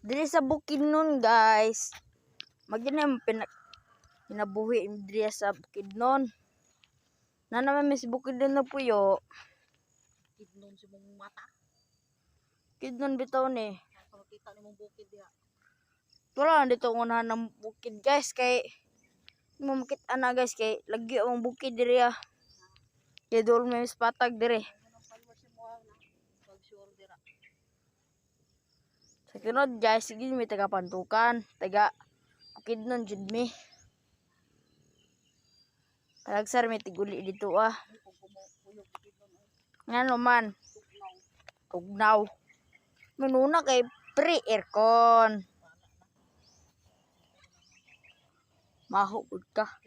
Diri sa bukid nun, guys. Magina pina pinabuhi diri sa bukid nun. Na naman may sa bukid nun na puyo. Kidnon sa mong mata. Bukid nun bitaw ni. Kung makita ni mong bukid diha. Wala dito unahan ng bukid, guys. Kay mo makita na, guys. Kay lagi ang bukid diri ah. Kaya doon may mas patag diri. Sa sunod, guys, sige may taga pantukan, taga bukid nun, jud mi. Palagsar may tiguli dito ah. Kung kumuyog kidnon ay Nga naman, tugnaw. Manuna kay pre-aircon. Mahugod ka.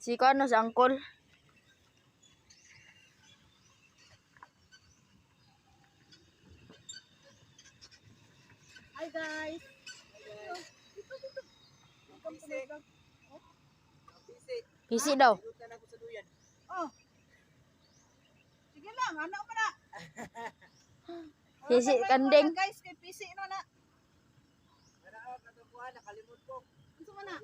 Si ko ano sa angkol? Guys. Pisi daw. Oh. Sige lang, ano mo na? Pisi kandeng. Guys, kay PC no na. Ano mo na?